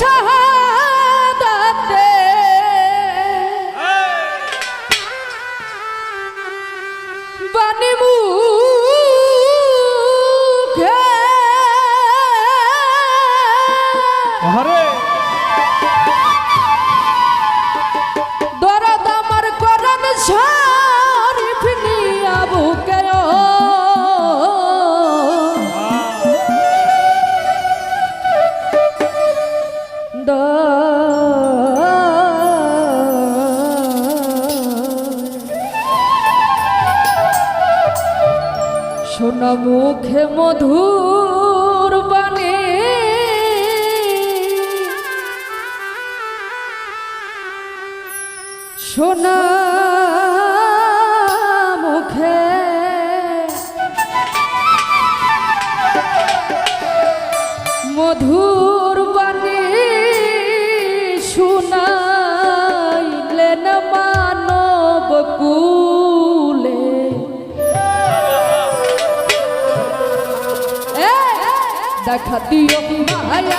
শাহাদাতে। বানিমু হরে শোনা মুখে মধুর বানে শোনা দেখা দিও মায়া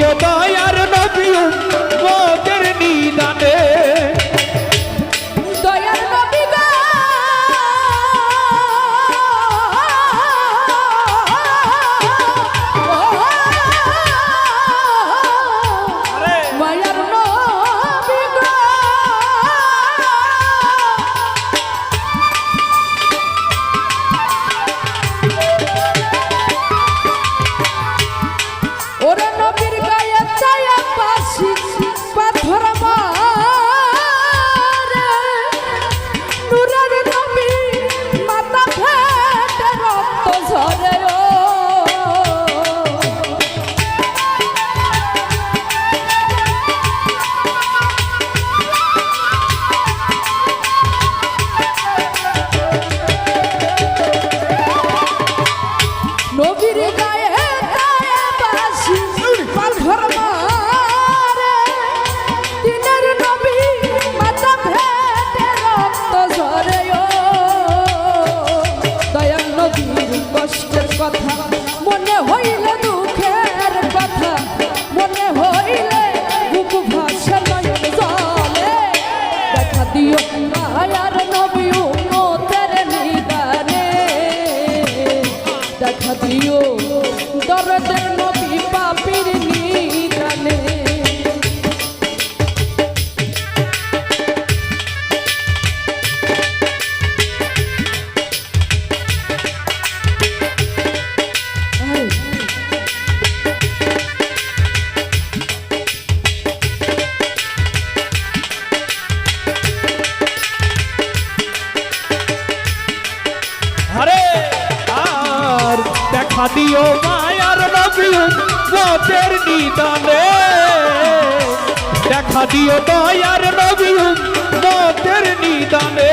your body. 丑啊 দিও। দরদের নবী পাপির নিদানে। हरे দেখা দিও মায়ার নবী পথের নিদানে। দেখা দিও দয়ার নবী পথের নিদানে।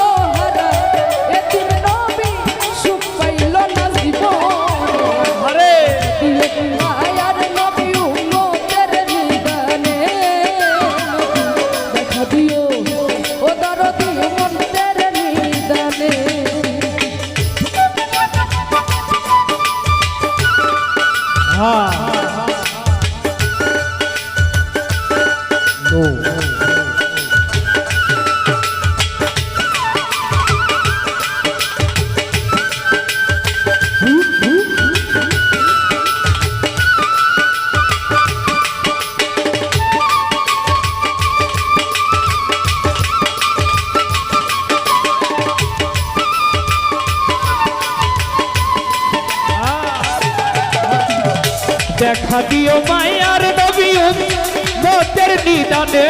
ও দেখা দিও মায়ার নবী। নিদানে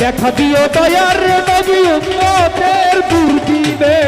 দেখা দিও দয়ার নবী উম্মতের দুর্দিনে।